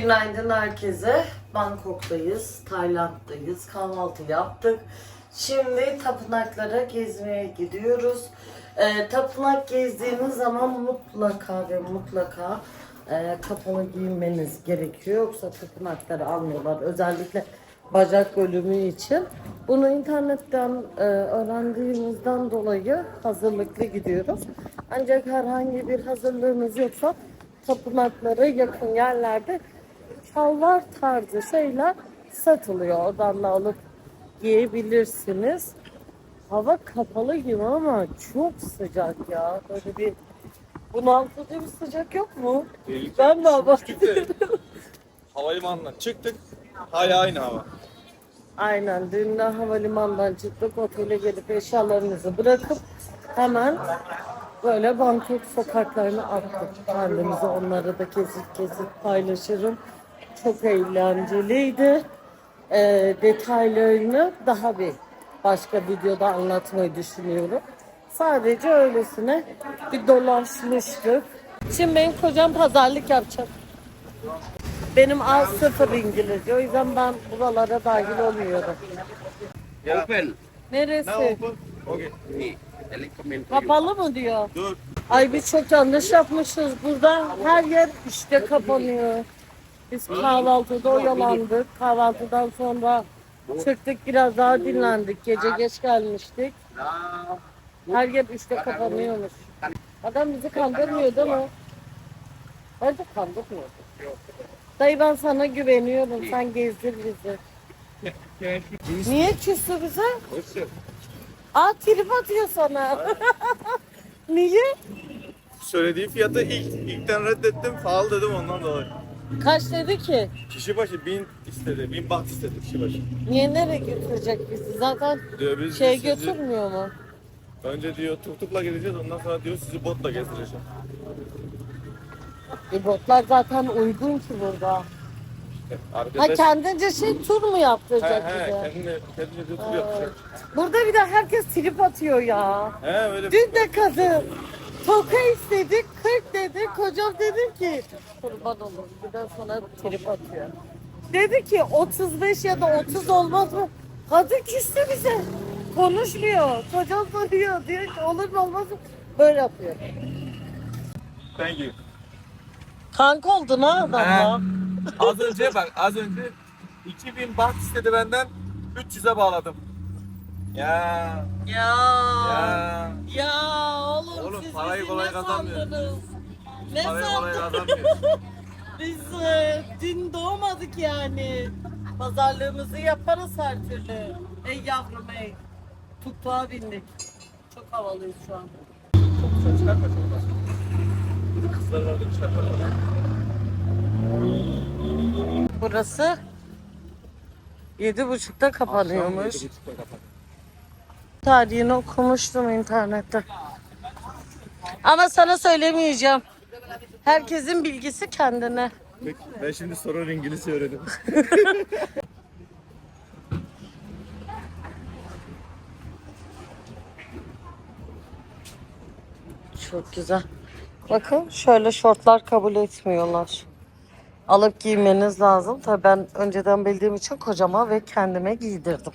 Günaydın herkese. Bangkok'tayız, Tayland'dayız. Kahvaltı yaptık. Şimdi tapınaklara gezmeye gidiyoruz. Ee, tapınak gezdiğiniz zaman mutlaka ve mutlaka e, kapalı giyinmeniz gerekiyor. Yoksa tapınakları almıyorlar. Özellikle bacak bölümü için. Bunu internetten e, öğrendiğimizden dolayı hazırlıklı gidiyoruz. Ancak herhangi bir hazırlığımız yoksa tapınaklara yakın yerlerde şalvar tarzı şeyler satılıyor. Oradan da alıp giyebilirsiniz. Hava kapalı gibi ama çok sıcak ya. Böyle bir bunaltıcı bir sıcak yok mu? Ben de hava. Havalimanından çıktık. Hala aynı hava. Aynen dün de havalimanından çıktık otele gelip eşyalarımızı bırakıp hemen böyle Bangkok sokaklarını attık. Kendimizi onları da kesip kesip paylaşırım. Çok eğlenceliydi. Ee, detaylarını daha bir başka videoda anlatmayı düşünüyorum. Sadece öylesine bir dolaşmıştık. Şimdi benim kocam pazarlık yapacak. Benim A0 İngilizce. O yüzden ben buralara dahil olmuyorum. Open. Neresi? Kapalı mı diyor? Dur. Ay biz çok yanlış yapmışız. Burada her yer işte kapanıyor. Biz kahvaltıda oyalandık. Kahvaltıdan sonra çıktık biraz daha dinlendik. Gece geç gelmiştik. Her yer işte kapanıyormuş. Adam bizi kandırmıyor değil mi? Bence kandırmıyor. Dayı ben sana güveniyorum. Sen gezdir bizi. Niye küstü bize? Aa trip atıyor sana. Niye? Söylediği fiyatı ilk ilkten reddettim. Faal dedim ondan dolayı. Kaç dedi ki? Kişi başı 1000 istedi. 1000 baht istedi kişi başı. Niye nereye götürecek bizi? Zaten Diyor biz şey sizi- götürmüyor mu? Önce diyor tuk tukla gideceğiz ondan sonra diyor sizi botla gezdireceğim. E botlar zaten uygun ki burada. Ha Arkadaş. kendince şey tur mu He yaptıracak he bize? kendine kendine diyor tur yapacak. Burada bir de herkes trip atıyor ya. He öyle Dün de kadın toka istedik 40 dedi. Kocam dedi ki kurban olur bir de sana trip atıyor. Dedi ki 35 ya da 30 olmaz mı? Kadın küstü bize. Konuşmuyor. Kocam soruyor. Diyor ki olur mu olmaz mı? Böyle yapıyor. Thank you. Kanka oldun ha adamla. Az önce bak az önce 2000 baht istedi benden 300'e bağladım. Ya Ya. ya. Ya oğlum, Oğlum, siz parayı bizi kolay ne sandınız? Ne Parayı kolay sandınız? Biz e, dün doğmadık yani. Pazarlığımızı yaparız her türlü. Ey yavrum ey. Tuktuğa bindik. Çok havalıyız şu an. Çok çıkartma çok fazla. Kızlar vardı çıkartma. Burası yedi buçukta kapanıyormuş. Tarihini okumuştum internette. Ama sana söylemeyeceğim. Herkesin bilgisi kendine. Peki, ben şimdi sorun İngilizce öğrendim. Çok güzel. Bakın şöyle şortlar kabul etmiyorlar. Alıp giymeniz lazım. Tabii ben önceden bildiğim için kocama ve kendime giydirdim.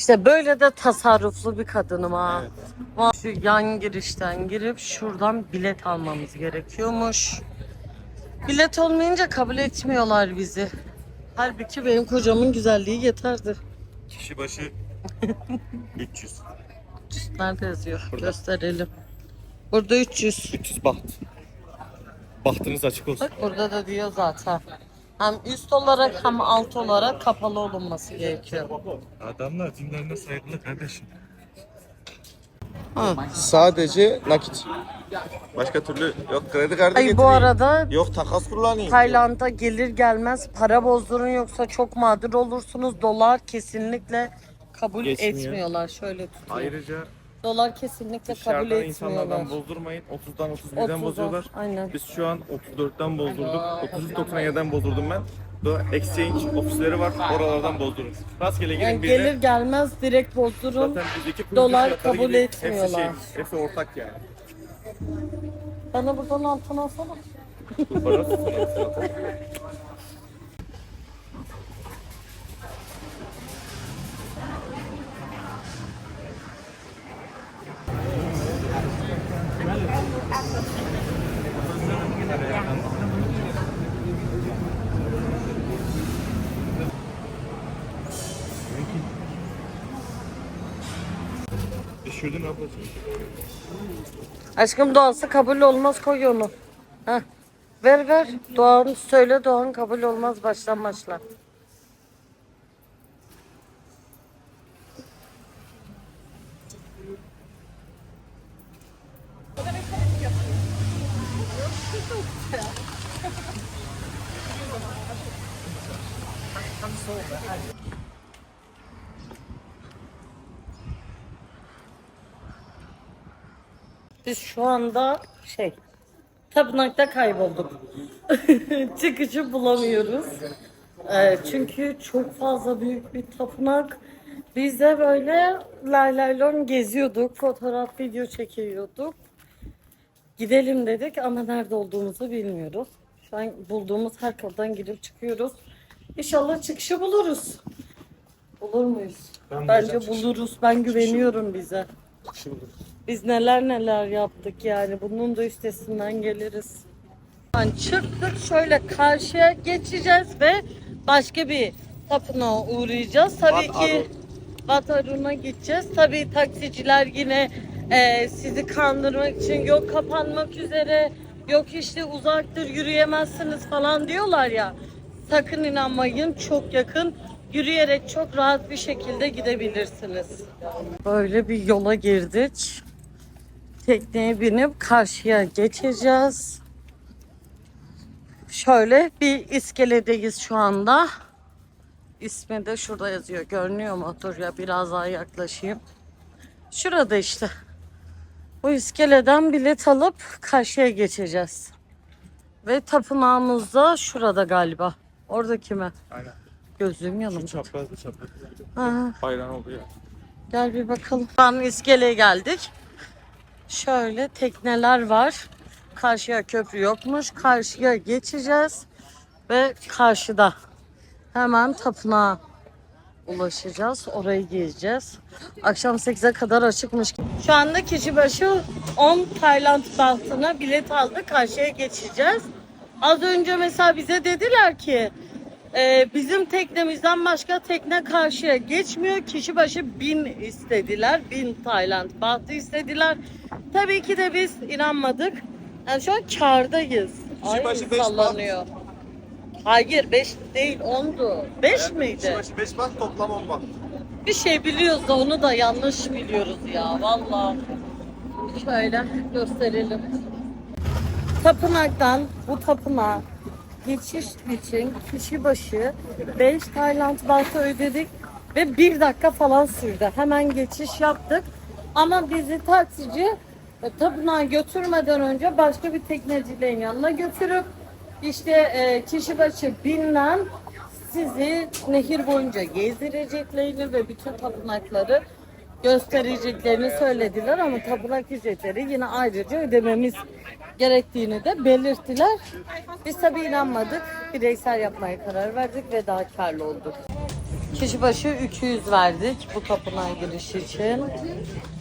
İşte böyle de tasarruflu bir kadınım ha. Vay, Şu yan girişten girip şuradan bilet almamız gerekiyormuş. Bilet olmayınca kabul etmiyorlar bizi. Halbuki benim kocamın güzelliği yeterdi. Kişi başı 300. Nerede yazıyor? Gösterelim. Burada 300. 300 baht. Bahtınız açık olsun. Bak burada da diyor zaten. Hem üst olarak hem alt olarak kapalı olunması gerekiyor. Adamlar dinlerine saygılı kardeşim. Hı. Sadece nakit. Başka türlü yok kredi kartı Ay bu arada Yok takas kullanayım. Tayland'a gelir gelmez para bozdurun yoksa çok mağdur olursunuz. Dolar kesinlikle kabul Geçmiyor. etmiyorlar. Şöyle tutayım. Ayrıca Dolar kesinlikle kabul dışarıdan etmiyorlar. insanlardan bozdurmayın. 30'dan 31'den 30'a, bozuyorlar. Aynen. Biz şu an 34'ten bozdurduk. 33.97'den bozdurdum ben. Daha exchange ofisleri var. Oralardan bozdurun. Rastgele girin Yani birine. gelir gelmez direkt bozdurun. Zaten bizdeki Dolar fiyatları kabul gibi etmiyorlar. Hepsi şey, hepsi ortak yani. Bana buradan altın alsana. Burası. Düşürdün ablacığım. Aşkım doğası kabul olmaz koy onu. Heh. Ver ver. Doğan söyle Doğan kabul olmaz baştan başla. Biz şu anda şey tapınakta kaybolduk. Çıkışı bulamıyoruz. Ee, çünkü çok fazla büyük bir tapınak. Biz de böyle lay lay lon geziyorduk. Fotoğraf, video çekiyorduk. Gidelim dedik ama nerede olduğumuzu bilmiyoruz. Şu an bulduğumuz her kapıdan girip çıkıyoruz. İnşallah çıkışı buluruz. Bulur muyuz? Ben Bence çıkışı. buluruz. Ben güveniyorum bize. Şimdi. Biz neler neler yaptık yani. Bunun da üstesinden geliriz. Çıktık şöyle karşıya geçeceğiz ve başka bir tapınağa uğrayacağız. Tabii Wat ki Wat Arun'a gideceğiz. Tabii taksiciler yine e, sizi kandırmak için yok kapanmak üzere yok işte uzaktır yürüyemezsiniz falan diyorlar ya. Sakın inanmayın çok yakın yürüyerek çok rahat bir şekilde gidebilirsiniz. Böyle bir yola girdik. Tekneye binip karşıya geçeceğiz. Şöyle bir iskeledeyiz şu anda. İsmi de şurada yazıyor. Görünüyor mu? Dur ya biraz daha yaklaşayım. Şurada işte. Bu iskeleden bilet alıp karşıya geçeceğiz. Ve tapınağımız da şurada galiba. Oradaki mi? Aynen. Gözlüğüm yanımda. Çaprazlı çaprazlı. Bayrağın olduğu yer. Gel bir bakalım. Şu an iskeleye geldik. Şöyle tekneler var. Karşıya köprü yokmuş. Karşıya geçeceğiz. Ve karşıda hemen tapınağa ulaşacağız. Orayı gezeceğiz. Akşam 8'e kadar açıkmış. Şu anda kişi başı 10 Tayland bahtına bilet aldık. Karşıya geçeceğiz. Az önce mesela bize dediler ki e, bizim teknemizden başka tekne karşıya geçmiyor. Kişi başı 1000 istediler. 1000 Tayland bahtı istediler. Tabii ki de biz inanmadık. Yani şu an kardayız. Ay başı beş sallanıyor. Hayır 5 değil 10'du. 5 miydi? 5 bak toplam 10 bak. Bir şey biliyoruz da onu da yanlış biliyoruz ya vallahi. Şöyle gösterelim. Tapınaktan bu tapınağa geçiş için kişi başı 5 Tayland bahtı ödedik ve bir dakika falan sürdü. Hemen geçiş yaptık. Ama bizi taksici e, tapınağa götürmeden önce başka bir teknecilerin yanına götürüp işte e, kişi başı binden sizi nehir boyunca gezdireceklerini ve bütün tapınakları göstereceklerini söylediler ama tapınak ücretleri yine ayrıca ödememiz gerektiğini de belirttiler. Biz tabii inanmadık. Bireysel yapmaya karar verdik ve daha karlı olduk. Kişi başı 200 verdik bu tapınağa giriş için.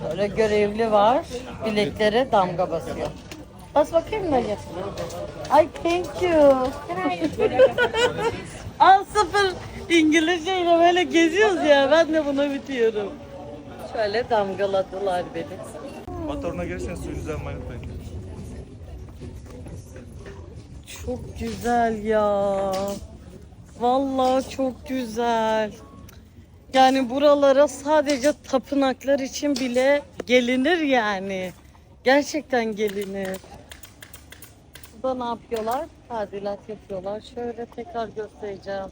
Şöyle görevli var. Bileklere damga basıyor. Bas bakayım da gel. Ay thank you. Al sıfır İngilizceyle böyle geziyoruz ya. Ben de buna bitiyorum. Şöyle damgaladılar beni. Motoruna gelirseniz suyunuzu almayı unutmayın. Çok güzel ya. Vallahi çok güzel. Yani buralara sadece tapınaklar için bile gelinir yani. Gerçekten gelinir. Burada ne yapıyorlar? Tadilat yapıyorlar. Şöyle tekrar göstereceğim.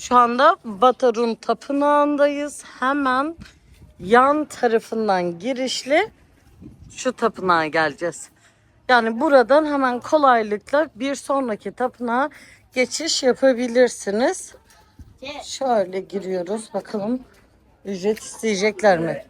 Şu anda Batarun Tapınağı'ndayız. Hemen yan tarafından girişli şu tapınağa geleceğiz. Yani buradan hemen kolaylıkla bir sonraki tapınağa geçiş yapabilirsiniz. Şöyle giriyoruz. Bakalım ücret isteyecekler mi?